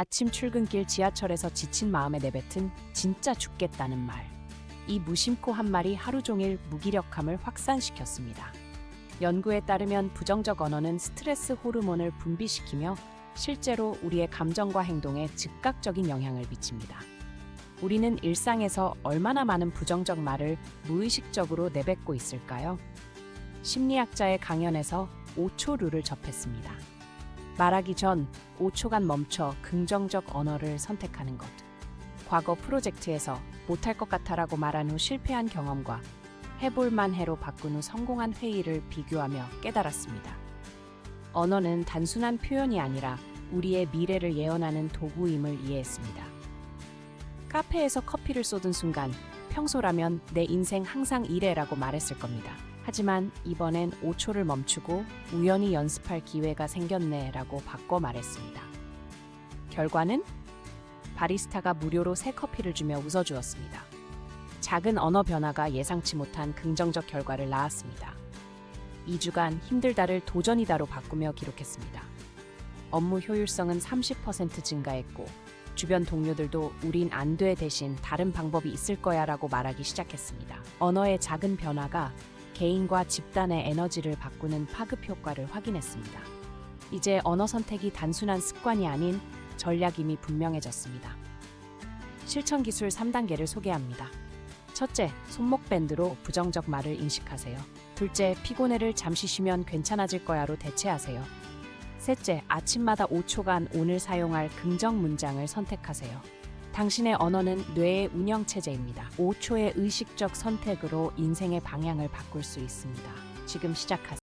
아침 출근길 지하철에서 지친 마음에 내뱉은 진짜 죽겠다는 말. 이 무심코 한 말이 하루 종일 무기력함을 확산시켰습니다. 연구에 따르면 부정적 언어는 스트레스 호르몬을 분비시키며 실제로 우리의 감정과 행동에 즉각적인 영향을 미칩니다. 우리는 일상에서 얼마나 많은 부정적 말을 무의식적으로 내뱉고 있을까요? 심리학자의 강연에서 5초 룰을 접했습니다. 말하기 전 5초간 멈춰 긍정적 언어를 선택하는 것. 과거 프로젝트에서 못할 것 같아라고 말한 후 실패한 경험과 해볼만 해로 바꾼 후 성공한 회의를 비교하며 깨달았습니다. 언어는 단순한 표현이 아니라 우리의 미래를 예언하는 도구임을 이해했습니다. 카페에서 커피를 쏟은 순간 평소라면 내 인생 항상 이래라고 말했을 겁니다. 하지만 이번엔 5초를 멈추고 우연히 연습할 기회가 생겼네 라고 바꿔 말했습니다. 결과는 바리스타가 무료로 새 커피를 주며 웃어주었습니다. 작은 언어 변화가 예상치 못한 긍정적 결과를 낳았습니다. 2주간 힘들다를 도전이다로 바꾸며 기록했습니다. 업무 효율성은 30% 증가했고 주변 동료들도 우린 안 돼 대신 다른 방법이 있을 거야 라고 말하기 시작했습니다. 언어의 작은 변화가 개인과 집단의 에너지를 바꾸는 파급 효과를 확인했습니다. 이제 언어 선택이 단순한 습관이 아닌 전략임이 분명해졌습니다. 실천 기술 3단계를 소개합니다. 첫째, 손목 밴드로 부정적 말을 인식하세요. 둘째, 피곤해를 잠시 쉬면 괜찮아질 거야로 대체하세요. 셋째, 아침마다 5초간 오늘 사용할 긍정 문장을 선택하세요. 당신의 언어는 뇌의 운영체제입니다. 5초의 의식적 선택으로 인생의 방향을 바꿀 수 있습니다. 지금 시작하세요.